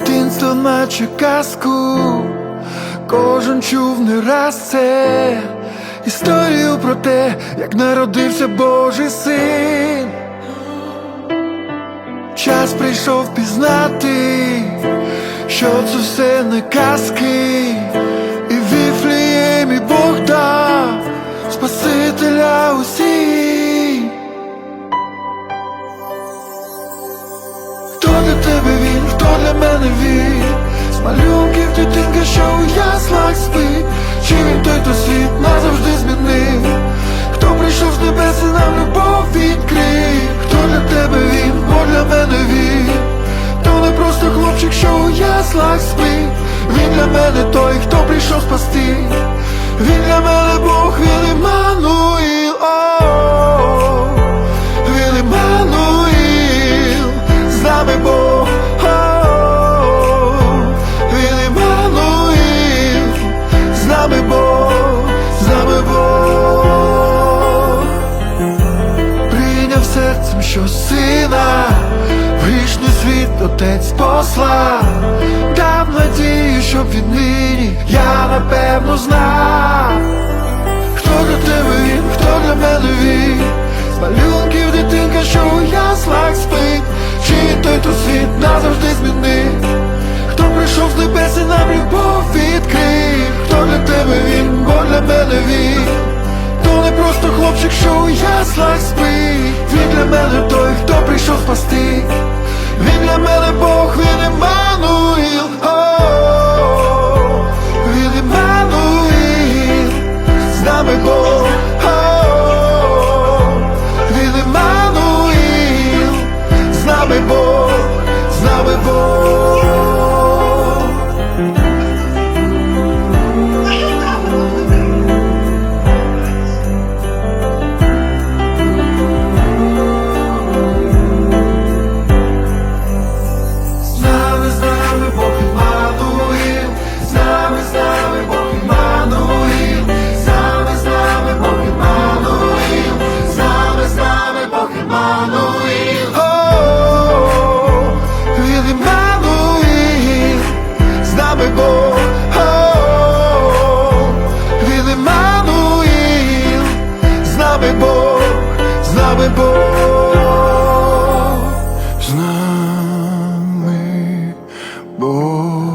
З дитинства наче казку, кожен чув не раз це історію про те, як народився Божий син. Час прийшов пізнати, що це все не казки, для мене він? То не просто хлопчик, що у яслах спить. Він для мене той, хто прийшов спасти. Він для мене Бог, він Іммануїл. Що сина. Грішний світ отець послав, дав надію, щоб віднині я напевно знав, хто для тебе він, хто для мене він, з малюнків дитинка, що у яслах спить, чи той, хто світ назавжди змінив, хто прийшов з небес і нам любов відкрив, хто для тебе він, бо для мене він. То не просто хлопчик, що у яслах спить. Він для мене спасти Він для мене Бог, він і О, аби Бог з нами Бог.